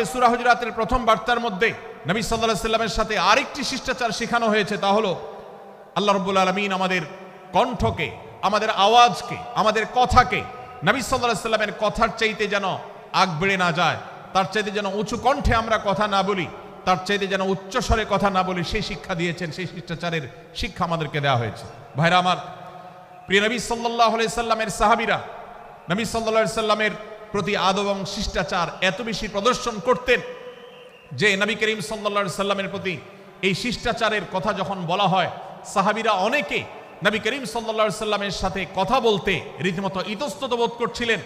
একইভাবে সুরা হুজরাতের প্রথম বার্তার মধ্যে। নবী সাল্লাহ সাল্লামের সাথে আরেকটি শিষ্টাচার শেখানো হয়েছে, তা হলো, আল্লাহ রব্বুল আলমিন আমাদের কণ্ঠকে, আমাদের আওয়াজকে, আমাদের কথাকে, নবী সাল্লাহ সাল্লামের কথার চাইতে যেন আগ বেড়ে না যায়, তার চাইতে যেন উঁচু কণ্ঠে আমরা কথা না বলি, তার চাইতে যেন উচ্চস্বরে কথা না বলি, সেই শিক্ষা দিয়েছেন, সেই শিষ্টাচারের শিক্ষা আমাদেরকে দেওয়া হয়েছে। ভাইরা আমার, প্রিয় নবী সাল্লাহ সাল্লামের সাহাবিরা, নবী সাল্লা সাল্লামের প্রতি আদব এবং শিষ্টাচার এত বেশি প্রদর্শন করতেন যে নবী করিম সাল্লা সাল্লামের প্রতি এই শিষ্টাচারের কথা যখন বলা হয়, সাহাবিরা অনেকে নবী করিম সাল্লা সাল্লামের সাথে কথা বলতে রীতিমতো ইতস্তত বোধ করছিলেন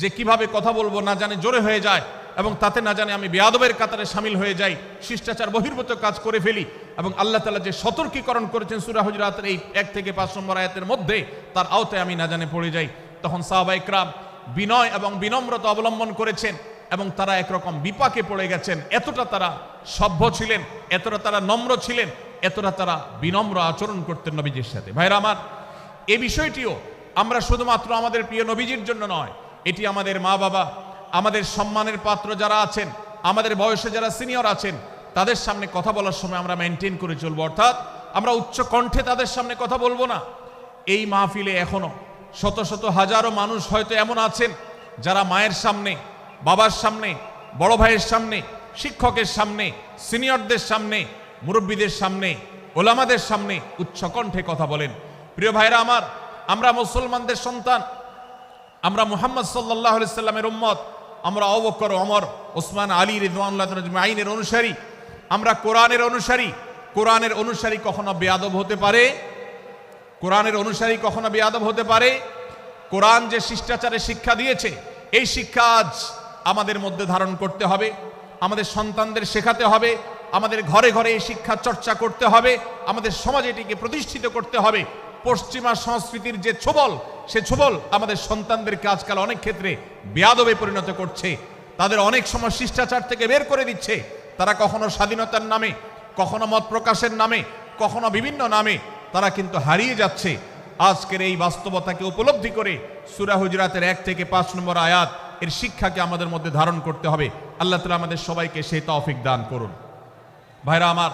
যে কীভাবে কথা বলব না জানে জোরে হয়ে যায় এবং তাতে না জানে আমি বেয়াদবের কাতারে সামিল হয়ে যাই, শিষ্টাচার বহির্ভূত কাজ করে ফেলি এবং আল্লাহ তালা যে সতর্কীকরণ করেছেন সুরা হুজরাতের এই এক থেকে পাঁচ নম্বর আয়াতের মধ্যে, তার আওতায় আমি না জানে পড়ে যাই। তখন সাহাবাইকরাম বিনয় এবং বিনম্রতা অবলম্বন করেছেন এবং তারা একরকম বিপাকে পড়ে গেছেন। এতটা তারা সভ্য ছিলেন, এতটা তারা নম্র ছিলেন, এতটা তারা বিনম্র আচরণ করতেন নবীজির সাথে। ভাইরা আমার, এ বিষয়টিও আমরা শুধুমাত্র আমাদের প্রিয় নবীজির জন্য নয়, এটি আমাদের মা বাবা, আমাদের সম্মানের পাত্র যারা আছেন, আমাদের বয়সে যারা সিনিয়র আছেন, তাদের সামনে কথা বলার সময় আমরা মেনটেন করে চলবো। অর্থাৎ আমরা উচ্চ কণ্ঠে তাদের সামনে কথা বলব না। এই মাহফিলে এখনও শত শত হাজারো মানুষ হয়তো এমন আছেন যারা মায়ের সামনে, বাবার সামনে, বড় ভাইয়ের সামনে, শিক্ষকের সামনে, সিনিয়রদের সামনে, মুরব্বীদের সামনে, ওলামাদের সামনে উচ্চকণ্ঠে কথা বলেন। প্রিয় ভাইরা আমার, আমরা মুসলমানদের সন্তান। আমরা মুহাম্মদ সাল্লাহ সাল্লামের উম্মত। আমরা অবকর অমর ওসমান, আলী রিদওয়ানুল্লাহ আইনের অনুসারী। আমরা কোরআনের অনুসারী। কোরআনের অনুসারী কখনো বেয়াদব হতে পারে কোরআনের অনুসারী কখনো বেয়াদব হতে পারে? কোরআন যে শিষ্টাচারে শিক্ষা দিয়েছে, এই শিক্ষা আজ আমাদের মধ্যে ধারণ করতে হবে, আমাদের সন্তানদের শেখাতে হবে, আমাদের ঘরে ঘরে এই শিক্ষা চর্চা করতে হবে, আমাদের সমাজে এটিকে প্রতিষ্ঠিত করতে হবে। পশ্চিমা সংস্কৃতির যে ছোবল, সে ছোবল আমাদের সন্তানদেরকে আজকাল অনেক ক্ষেত্রে বেয়াদবে পরিণত করছে। তাদের অনেক সময় শিষ্টাচার থেকে বের করে দিচ্ছে। তারা কখনো স্বাধীনতার নামে, কখনো মত প্রকাশের নামে, কখনো বিভিন্ন নামে তারা কিন্তু হারিয়ে যাচ্ছে। আজকের এই বাস্তবতাকে উপলব্ধি করে সুরা হুজরাতের এক থেকে পাঁচ নম্বর আয়াত এর শিক্ষাকে আমাদের মধ্যে ধারণ করতে হবে। আল্লাহ তালা আমাদের সবাইকে সেই তফিক দান করুন। ভাইরা আমার